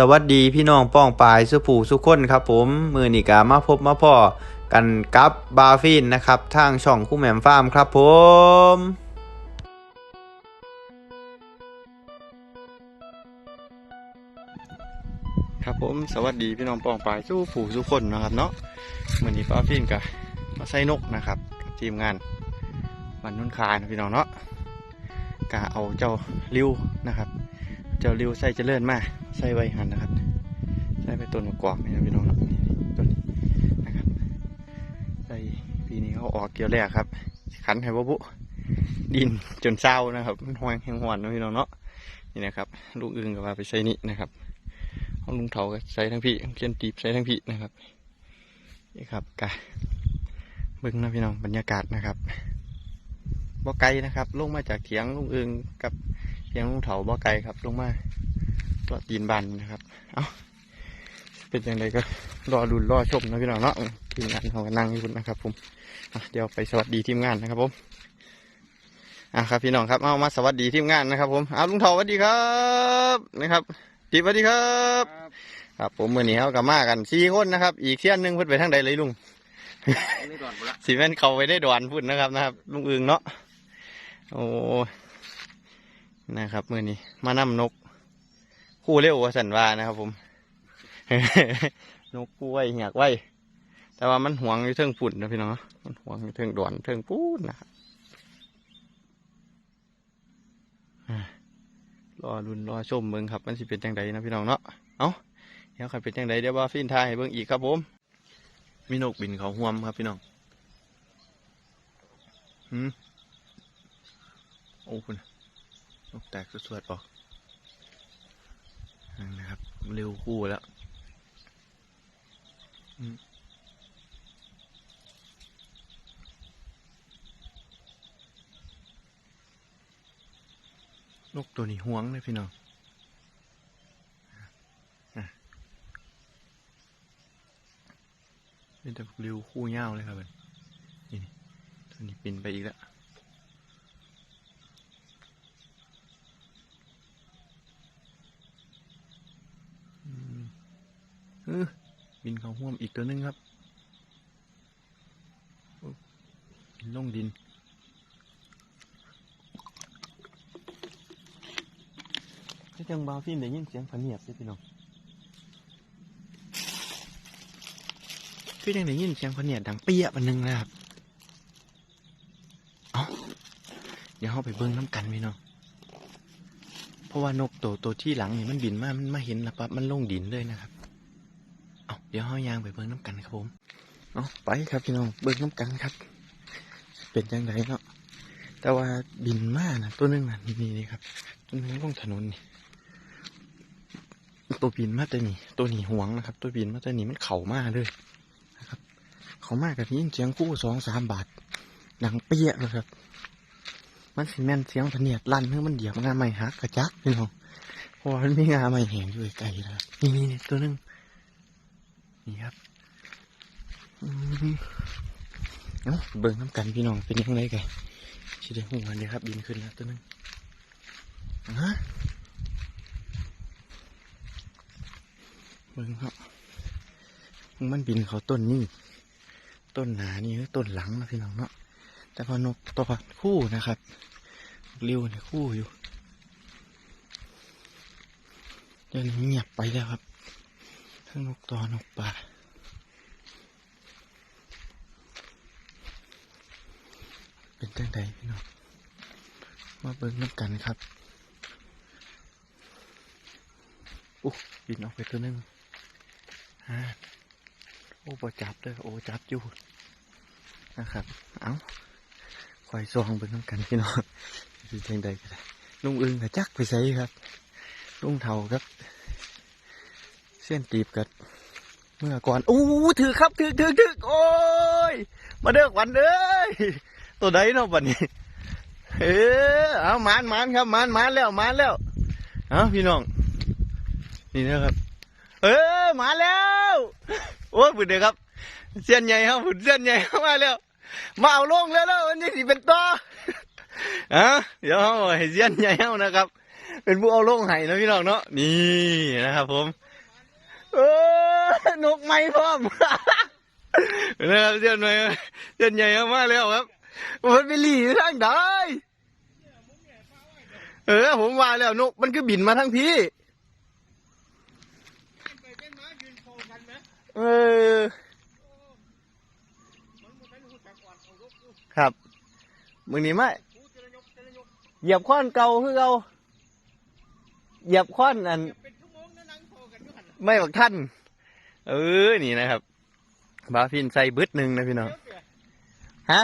สวัสดีพี่น้องป้องปายสุผูสุคนครับผมมือนีกามาพบมาพ่อกันกับบาฟินนะครับทางช่องคู่แหม่มฟาร์มครับผมครับผมสวัสดีพี่น้องป้องปายสู้ผู้สุคนนะครับเนาะมือนี้บาฟินกับมาใส่นกนะครับทีมงานวันนุ่นคายนะพี่น้องเนาะกะเอาเจ้าริ้วนะครับ เจ้าริวใส่เจริญมาใส่ไว้หันนะครับใส่ไปต้นมะกอกนี่นะพี่น้องเนาะต้นนี้นะครับใส่ปีนี้เขาออกเกี่ยวแรกครับ ขันให้บ่บุดินจนเศร้านะครับมันหวงแห้งหวนนะพี่น้องเนาะนี่นะครับ ลูกอึงก็ว่าไปใส่นี่นะครับเอาลุงเถาก็ใส่ทั้งพี่เขียนตีบใส่ทั้งพี่นะครับนี่ครับกะเบิ่งนะพี่น้องบรรยากาศนะครับบ่ไกลนะครับ ลงมาจากเถียงลุงอึงกับ เพียงลุงเถาบ่ไกลครับลงมาก็ตีนบันนะครับ เอาเป็นยังไงก็รอดุนรอชมนะพี่น้องเนาะทีมงานเขาก็นั่งอยู่พุ่นนะครับ ผมอะเดี๋ยวไปสวัสดีทีมงานนะครับผมอะครับพี่น้องครับเอามาสวัสดีทีมงานนะครับผมเอาลุงเถาสวัสดีครับนะครับตีสวัสดีครับครับผมมือนี้เขากับมากันสี่คนนะครับ อีกเที่ยนหนึงเพิ่นไปทางใดเลยลุงนี่ก่อนบุละสีแม่นเขาไปได้ดวนพุ่นนะครับนะครับ ลุงอึงเนาะโอ้ นะครับมือนี้มานำนก คู่เร็วว่าสันว่านะครับ ผม นกคู่ไว้เหียกไว้ แต่ว่ามันหวงอยู่เทิงฝุ่นนะพี่น้องมันหวงอยู่เทิงดวนเทิงปูนนะครับอ่ารอรุนรอชมเบิ่งครับ มันสิเป็นจังใดนะพี่น้องเนาะเอาเดี๋ยวขันเป็นจังใดเดี๋ยวว่าฟินทายให้เบิ่งอีกครับผม มีนกบินเขาห่วมครับพี่น้องหืมโอ้คุณ นกแตกสวดๆออกนั่นนะครับเร็วคู่แล้วอืมนกตัวนี้ห่วงเลยพี่น้องอะเป็นแต่ร็วคู่เง่าเลยครับเพิ่นนี่นี่ตัวนี้ปินไปอีกแล้ว อืมเออินเขาห่วมอีกตัวหนึงครับกินลงดินที่จังบาวฟินได้ยินเสียงผนเนียบสิพี่น้องพี่ยังได้ยินเสียงผนเนียบดังเปี้ยะปันหนึงนะครับเอาเดี๋ยวเราไปเบิ้งน้ำกันพี่น้องเพราะว่านกตัวตัวที่หลังนี่มันบินมา มันมาเห็นแล้วปั๊บมันลงดินเลยนะครับ เดี๋ยวเฮายางไปเบิ่งน้ำกันครับผมเอาไปครับพี่น้องเบิ่งน้ำกันครับ เป็นยังไงเนาะแต่ว่าบินมากนะตัวนึงนะนี่นี่ครับ ตัวนึงลงถนนนี่ตัวบินมาแต่นี่ตัวนี้หวงนะครับ ตัวบินมาแต่นี่มันเข่ามากเลยนะครับ เข่ามากับนี้เสียงกู้สองสามบาทดังเปี้ยเลยครับ มันสิแมนเสียงพะเนียดลั่นเพื่อมันเหยียบงาไม่หักกระจักพี่น้องเพราะว่ามันมีงาไม่แหงอยู่ไกลๆนะครับนี่นี่ตัวนึง นี่ครับเอ้าเบิ่งน้ำกันพี่น้องเป็นยังไงกันชิได้หัวเนี่ยครับบินขึ้นแล้วตัวนึงฮะเบิ่งครับมันบินเขาต้นนี่ต้นหนานี่ต้นหลังนะพี่น้องเนาะแต่พอนกตัวคู่นะครับริวเนี่ยคู่อยู่เดี๋ยวนี้เงียบไปแล้วครับ ทั้งนกตัวนกป่าเป็นจังใดพี่น้องมาเบิ่งน้ำกันครับอู้บินออกไปตัวนึงฮะโอ้ปจับเลยโอ้จับอยู่นะครับ เอ้าคอยซองเบิ่งน้ำกันพี่น้องเป็นจังใดก็ได้ลุงอึงกับจักไปใส่ครับลุงเท่าครับ เส้นตีบกับเมื่อก่อนอู้ถือครับถือถือถือโอ้ยมาเด้อวัญเอ้ยตัวใดเนาะบัดนี้เออเอามานมานครับมานมานแล้วมานแล้วเอาพี่น้อง นี่นะครับ เออมาแล้วโอ้ยบุดเด้อครับเส้นใหญ่ครับบุดเส้นใหญ่เข้ามาแล้วมาเอาลงแล้วแล้วมันยังสิเป็นต่ออะเดี๋ยวเอาให้เสียนใหญ่เอานะครับ เป็นผู้เอาลงให้นะพี่น้องเนาะนี่นะครับผม เออนกไม้พร้อมนะครับเดือนใหม่เดือนใหญ่มากแล้วครับมันไปหลีอยู่ทางใดเออ ผมว่าแล้วนกมันก็บินมาทั้งพี่เออครับมึงนี้ไม่เหยียบค้อนเก่าคือเก่าเหยียบค้อนอัน ไม่บอกท่าน เออ นี่นะครับ บาฟินใส่บึดหนึ่งนะพี่น้อง ฮะ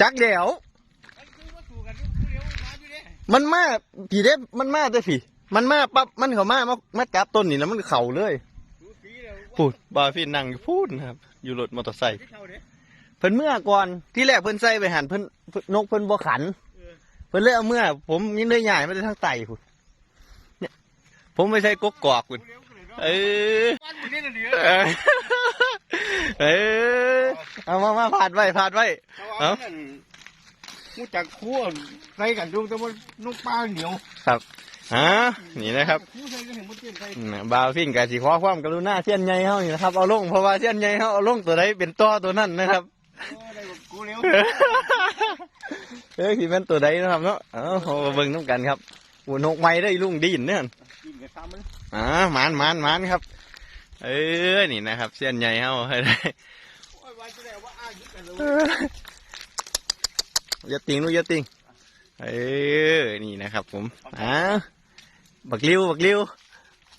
จักเดี๋ยว มันมาผีเด็บมันมาแต่ผีมันมาปั๊บ มันเขามามามาจับต้นนี่แล้วมันเข่าเลยพูดบาฟินนั่งพูดนะครับ อยู่รถมอเตอร์ไซค์เพิ่นเมื่อก่อนที่แรกเพิ่นใส่ไปหันเพิ่นเพิ่นนกเพิ่นบ่ขัน เพิ่นเลยเอาเมื่อ ผมยิงเลยใหญ่ไมาได้ทางไตพุ่นเนี่ย ผมไม่ใช่กกกอกพุ่นเออเออเออเอามามาผ่านไว้ผ่านไว้เอ้ามูจักคั่วใส่กันดูแต่ว่านุ่งปลาเหนียวครับอ่านี่นะครับคั่วใส่ก็เห็นมันเตี้ยนใส่อืมบาวฟิ่งกับสีขอความกรุณาเสี้ยนใหญ่เฮานี่นะครับเอาลงเพราะว่าเสี้ยนใหญ่เฮาเอาลงตัวใดเป็นตัวตัวนั้นนะครับโอ้ได้บอกกูเลี้ยวเอ้ยที่เป็นตัวใดนะครับเนาะเอาเอามาเบิ่งน้ำกันครับหัวนกไม้ได้ลุงดินเนี่ย กินกับซ้ำมันอ่าหมานหมานหมานครับ เออนี่นะครับเสี้ยนใหญ่เฮาให้ได้โอ้ยว่าจะได้ว่าอ้างยึดกันเลยอย่าติงลูกอย่าติงเออนี่นะครับ ผมอ่าบักลิ้วบักลิ้ว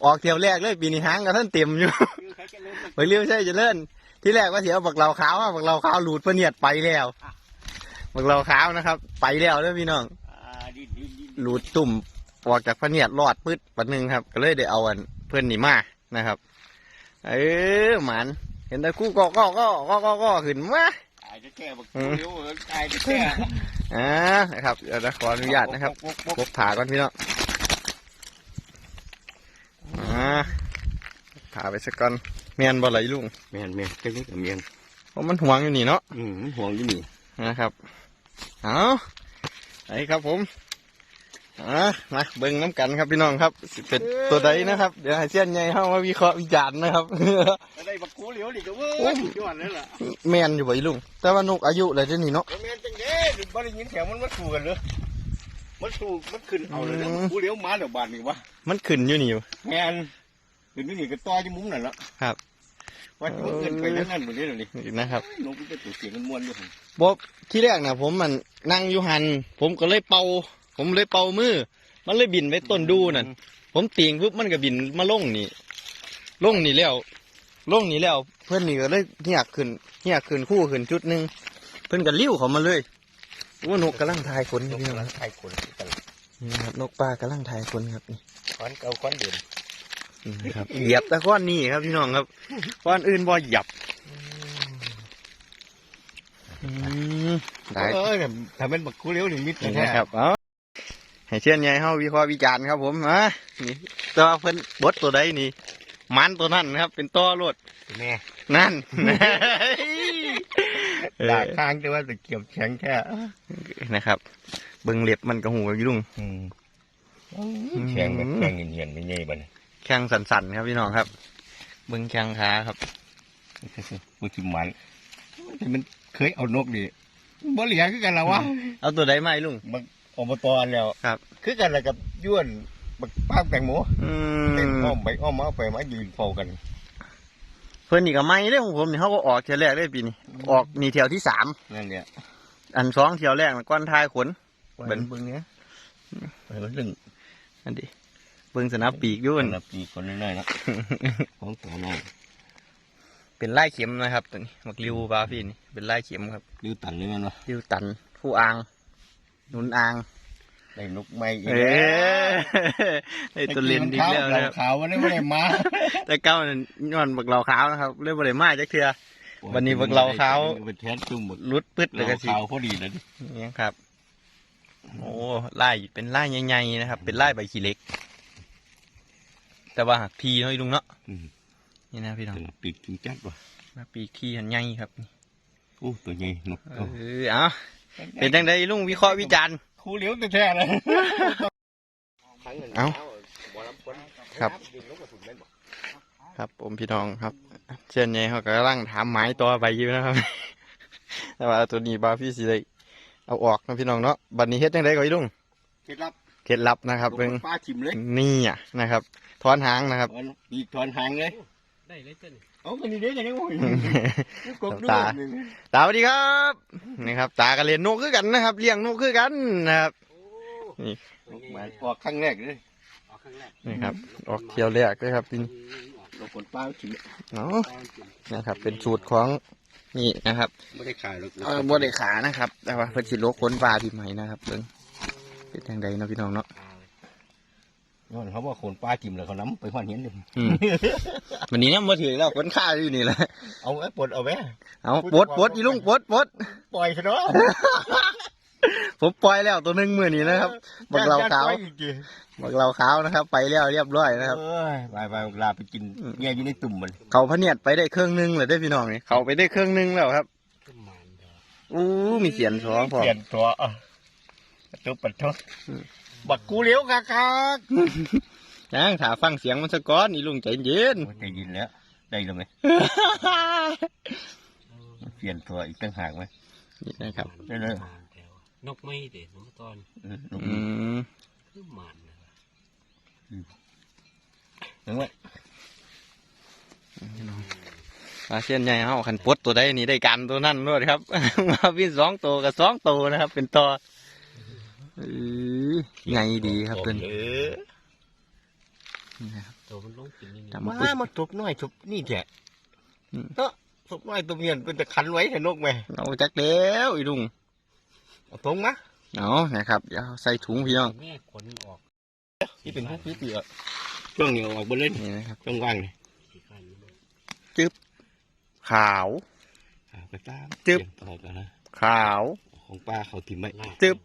ออกเที่ยวแรกเลยปีนี้หางกับท่านเต็มอยู่คือใครจะเล่นบักลิ้วใช่จะเล่นที่แรกว่าเสียบักเหลาขาวอะบักเหลาขาวหลุดเปนียดไปแล้วบักเหลาขาวนะครับ ไปแล้วเด้อพี่น้องอ่าดีดีดีหลุดตุ่ม ออกจากพะเนียดรอดปึ๊ดปัดหนึ่งครับ ก็เลยได้เอาอันเพื่อนหนีมานะครับ เออหมันเห็นแต่คู่ก็ก็ก็ก็ก็ก็ขึ้นมาตายจะแก้บอกกูเลี้ยวตายจะแก้อ่านะครับเดี๋ยวจะขออนุญาตนะครับกบถาก่อนพี่น้องอ่าถาไปสักก่อนเมียนบ่ไหลลุงเมียนเมียนเจ้านี่กับเมียนเพราะมันห่วงอยู่นี่เนาะอืมห่วงอยู่นี่นะครับเอาไอ้ครับผม อ่ามาเบิ่งน้ำกันครับพี่น้องครับสิเป็นตัวใดนะครับ เดี๋ยวให้เสี้ยนใหญ่เข้ามาวิเคราะห์วิจารณ์นะครับ ได้บอกกูเลี้ยวดิก็เว้ยยอดเลยล่ะแมนอยู่บ่อีลุงแต่ว่านกอายุอะไรเดี๋ยวนี้เนาะเมียนจังเด้บ่ได้ยินเสียงมันมาสู่กันเลยมันสู่มันขึ้นเอาเลยกูเลี้ยวมาเดี๋ยวบานนี่วะมันขึ้นอยู่นี่อยู่แมนขึ้นนี่ก็ต่อที่มุมนั่นละครับว่าจะเกินไปแล้วนั่นหมดเลยนี่นี่นะครับนกมันจะตัวเสียงมันม้วนอยู่บอที่แรกนะผมมันนั่งอยู่หันผมก็เลยเป่า ผมเลยเป่ามือ มันเลยบินไปต้นดูนั่นผมตีงปุ๊บมันก็บินมาลงนี่ลงนี่แล้วลงนี่แล้ว เพื่อนนี่ก็เลยเหียกขึ้นเหียกขึ้นคู่ขึ้นจุดหนึ่งเพื่อนก็ลิ้วเขามาเลยว่านกกำลังทายคนนนี่กพี่น้องกำลังไทยคนกันนี่ครับนกปลากำลังทายคนครับนี่ควันเก่าควันเดิมนี่ครับเหยียบแต่ก้อนนี่ครับพี่น้องครับก้อนอื่นบ่เหยียบอืมได้เออถ้าเป็นบักคูเลี้ยวหนึ่งมิตรนี่แท้นะครับเอา ให้เชื่อนใหญ่เฮาวิเคราะห์วิจารณ์ครับผมอะนี่ตัวเพิ่นบดตัวใดนี่มันตัวนั้นครับ เป็นตัวรวดแม่นั่นเอดาอข้างแต่ว่าตะเกียบแข็งแค่นะครับ เบิ่งเล็บมันกระหูอยู่ลุงแข็งแบบแข็งเงียนๆไม่เงี้ยบันแข้งสั่นๆครับพี่น้องครับ เบิ่งแข้งขาครับมือทิมันแต่มันเคยเอานกดิบ่เหลียคือกันแล้ววะเอาตัวใดมาให้ลุงบัก อบตแล้วครับ คือกันแล้วกับย้วนบักป้าแตงโมอืเต็มมอ้อมไปอ้อมมาไปมายืนเฝ้ากัน เพิ่นนี่ก็ไม่เด้ของผมนี่เขาก็ออกเที่ยวแรกได้ปีนี้ออกนี่เที่ยวที่สามนั่นเนี่ยอันสองเที่ยวแรกน่ะก้อนทายขน เบิ่ง เบิ่งเนี้ยไปมันลึงอันดิเบิ่งสนับปีกอยุ่น นับปีคนน้อยๆนะของตัวน้อยเป็นไล่เข็มนะครับตัวนี้มักริวบาพี่นี่เป็นไล่เข็มครับ ริ้วตันเลยมันวะริวตันผู้อ่าง หนุนอ่างได้นกไม้อีกเอ้แล้วไอตัวเลนอีกแล้วนะครับขาวมันไม่ได้มาแต่เก้านั่นย้อนบักเหลาขาวนะครับเรื่องบริมาจักเทือวันนี้พวกเราขาวเป็นแทนจุ่มหมดรุดปึ๊ดเลยเราก็สิขาวพอดีเลยนี่ครับ โอ้ไล่เป็นไล่ใหญ่ๆนะครับ เป็นไล่ใบขี้เหล็ก แต่ว่าหักทีเนาะอีลุงเนาะนี่นะพี่น้องปีกถึงจัดว่ะมาปีกทีหันใหญ่ครับโอ้ตัวใหญ่นกเออเอา เป็นจังไดลุงวิเคราะห์วิจารณ์คูเหลียวแท้ๆเลยเอ้าบ่ลำคนครับยิงนกกระสุนแม่นบ่ครับผมพี่น้องครับ เช่นนี้เขาก็กำลังถามหมายตัวไปอยู่นะครับ แต่ว่าตัวนี้บาพี่สิได้เอาออกนะพี่น้องเนาะบัดนี้เฮ็ดจังไดก่อนอีลุงเคล็ดลับเคล็ดลับนะครับเบิ่งปลาชิมเลยนี่อะนะครับถอนหางนะครับเอาอีกถอนหางเลยได้เลยเจ้านี่ เอาคนนี้เด้กันยังโอ้ยกบดูตาตาสวัสดีครับนี่ครับ ตากันเรียนนกคือกันนะครับ เลี้ยงนกคือกันนะครับโอ้นี่นกมาออกครั้งแรกเลยออกครั้งแรกนี่ครับ ออกเที่ยวแรกเลยครับนี่อืมออกเราผลปลาชิมเนาะตอนกินนะครับ เป็นสูตรของนี่นะครับไม่ได้ขายหรอกเออบ่ได้ขานะครับ แต่ว่าเพิ่นสิโลกค้นปลาพี่ใหม่นะครับเบิ่งเป็นจังไดเนาะพี่น้องเนาะ ย้อนเขาว่าโขนปลาจิ้มเลยเขาน้ำไปหวานเห็นเลยอืม วันนี้เนี่ยมาถึงแล้วคนฆ่าอยู่นี่แหละ เอาไอ้ปลดเอาไว้เอาปลดปลดอีลุงปลดปลดปล่อยซะเนาะผมปล่อยแล้วตัวหนึงมือนี้นะครับ บักเหล่าขาวปล่อยอีกทีบักเหล่าขาวนะครับ ไปแล้วเรียบร้อยนะครับเอ้ยไปไปลาไปกินอืมแง่อยู่ในตุ่มมันเขาพะเนียดไปได้เครื่องหนึงเลยได้อพี่น้องนี่เขาไปได้เครื่องหนึงแล้วครับขึ้นมานเด้ออู้มีเขียนสองพอเปลี่ยนตัวอะตัวปัดทศอืม บักกูเลี้ยวคักคักยังถาฟังเสียงมันสะก้อนอีลุงใจเย็นโอ้ยได้ยินแล้ว ได้แล้วไหมเปลี่ยนตัวอีกตั้งหากไหมนี่นะครับได้เลยมานแถวนกไม่เด็ดนกตอนอืมอืมขึ้นมานเลยเห็นไหมปลาเส้นใหญ่เฮาขันปลดตัวใดนี่ได้กันตัวนั้นด้วยครับ มาวิ่งสองตัวกับสองตัวนะครับ เป็นต่อเออ ไงดีครับเพิ่นเออนี่นะครับตัวมันลงกินนี่จำมาปึ๊บมาทบน้อยทบนี่แท้อืมเนาะทบน้อยตัวเมียนเป็นแต่ขันไว้แต่นกไหมเอาจักแล้วอีลุงเอาตรงนะเอานะครับเดี๋ยวใส่ถุงพี่น้องแม่ขนออกที่เป็นพวกพิษเอะช่วงนี้เอาออกบนเล่นนี่นะครับช่วงว่างนี่ขี้ขันมันขาวอ่าไปตามจึ๊บเปลี่ยนต่อกันนะขาวของป้าเขาถิ่มไว้ลาบจึ๊บ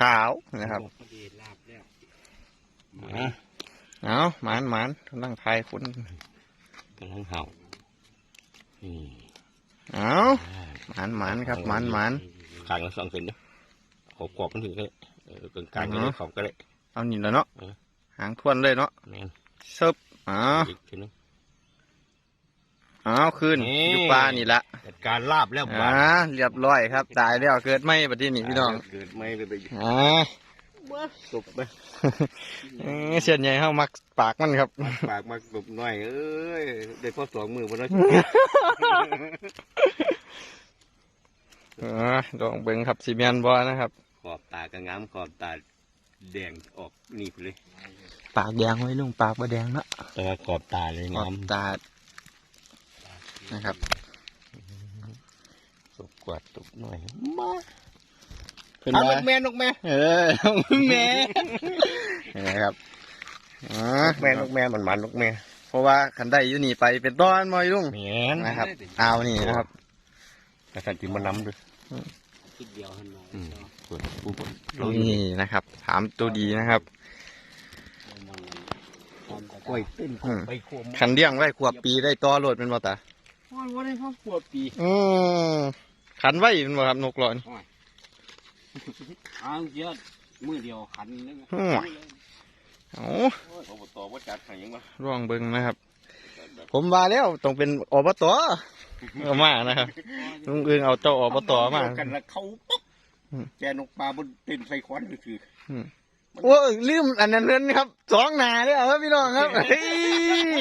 ขาวนะครับพอดีลาบแล้วอะเอาหมานหมานกำลังทายฝนกำลังเห่านี่เอาอ่าหมานหมานครับหมานหมานขางละสองเซนเนาะขอบกรอบมันถึงก็ได้เออกลางกลางๆก็ได้ขอบก็ได้เอานี่แล้วเนาะเออหางทวนเลยเนาะแม่นเซิบเอาอีกทีนึงเอาคืนนี่ อยู่ปลานี่ละจัดการลาบแล้วอ่าเรียบร้อยครับ ตายแล้วเกิดไม่บัดนี้นี่พี่น้องเกิดไม่เลยไปอ่าตบไปเอ้ยเสียนใหญ่เข้ามักปากมันครับ ปากมาตบหน่อยเอ้ยได้พอสองมือมาแล้วเออลองเบิ่งครับซีเมนบอนะครับ ขอบตากระงามขอบตาแดงออกนี่ไปเลยปากแดงไว้ลุงปากบ่แดงเนาะแต่ว่าขอบตาเลยขอบงามตา นะครับตบกวาดตบหน่อยมาเป็นเอานว่ากแม่นกแม่เออแม่นะครับอ่านกแม่นกแม่มันมันนกแม่เพราะว่าขันได้อยู่นี่ไปเป็นตอนมอยลุง แม่นนะครับเอานี่นะครับแต่สันติมันน้ำด้วยคิดเดียวหันมาอืมเนาะเปิดปูเปิดนี่นะครับถามตัวดีนะครับเอามองความกระกล้วยเต้นอืมไปขวมขันเลี้ยงไว้ขวบปีได้ต่อโลดเป็นบ่ตา วันวันนี้พ่อขวบปีอืมขันไว้เป็นบ่ครับนกหลอน อ้าวเยอะมือเดียวขันนึงอืมเอาอบตว่าจัดให้ยังวะร่องเบิ่งนะครับ ผมว่าแล้วต้องเป็นอบตเอามานะครับลุงเอิงเอาเจ้าอบตมา กันแล้วเขาปุ๊บอืมแกนกปลาบนเต้นใส่ควันก็คือ โอ้ยลืมอันนั้นเพิ่นครับสองหนาเลยครับพี่น้องครับเฮ้ย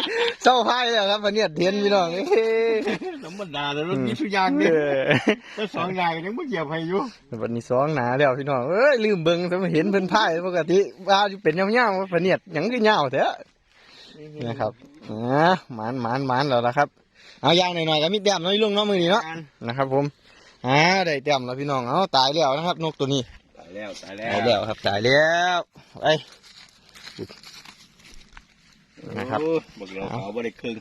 เศร้าพายแล้วครับวันนี้เทียนพี่น้องเฮ้ยธรรมดาแล้วรถมีทุกอย่างเนี่ยเออถ้าสองอย่างยังไม่เหยียบให้อยู่วันนี้สองหนาแล้วพี่น้องเอ้ยลืมเบิ่งแต่มาเห็นเพิ่นพายปกติว่าอยู่เป็นยาวๆว่าเนียดหยังคือยาวแท้นะครับอ่าหมานหมานหมานแล้วล่ะครับ เอาย่างหน่อยๆก็มีแต้มน้อยลุงเนาะมื้อนี้เนาะนะครับ ผมอ่าได้แต้มแล้วพี่น้องเอาตายแล้วนะครับ นกตัวนี้ตายแล้วตายแล้วตายแล้วครับตายแล้วไปนะครับโอ้บอกเราเขาบ่ได้ครึ่ง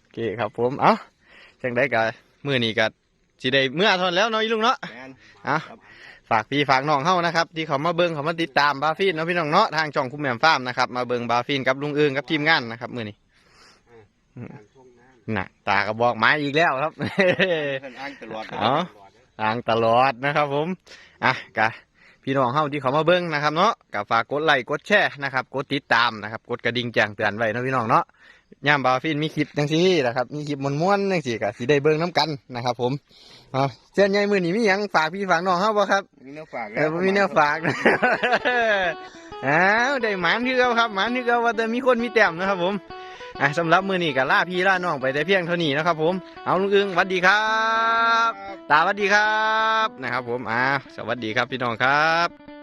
โอเคครับผมเอ้าจังได้กับมือนี้กับสิได้เมื่อทอนแล้วเนาะอีลุงเนาะแมนเอ้าฝากพี่ฝากน้องเฮานะครับ ที่เขามาเบิ่งเขามาติดตามบาฟินเนาะพี่น้องเนาะทางช่องคุ้มแหม่มฟาร์มนะครับมาเบิ่งบาฟินกับลุงเอิงกับทีมงานนะครับมือนี้ทางช่วงน้น่ะ ตากระบอกไม้อีกแล้วครับท่านอ้างตลอดอ๋อำทางตลอดนะครับ ผมอะกะพี่น้องเฮาที่เขามาเบิ่งนะครับเนาะก็ฝากกดไลค์กดแชร์นะครับกดติดตามนะครับกดกระดิ่งแจ้งเตือนไว้เนาะพี่น้องเนาะย่ามบาฟินมีคลิปจังซี่นะครับมีคลิปม้วนๆจังซี่ก็สิได้เบิ่งน้กันนะครับ ผมเอาเส้นใหญ่มือนี้มีหยังฝากพี่ฝากน้องเฮาบ่ครับมีเนื้อฝากเออผมมีแนวฝากนะอ้าวได้หมานที่เก่าครับหมานที่เก่าว่าแต่มีคนมีแต้มนะครับผม อะสำหรับมือนี้ก็ล่าพี่ล่าน้องไปแต่เพียงเท่านี้นะครับ ผม เอาลุงอึงสวัสดีครับ ตาสวัสดีครับนะครับ ผมอ่าสวัสดีครับพี่น้องครับ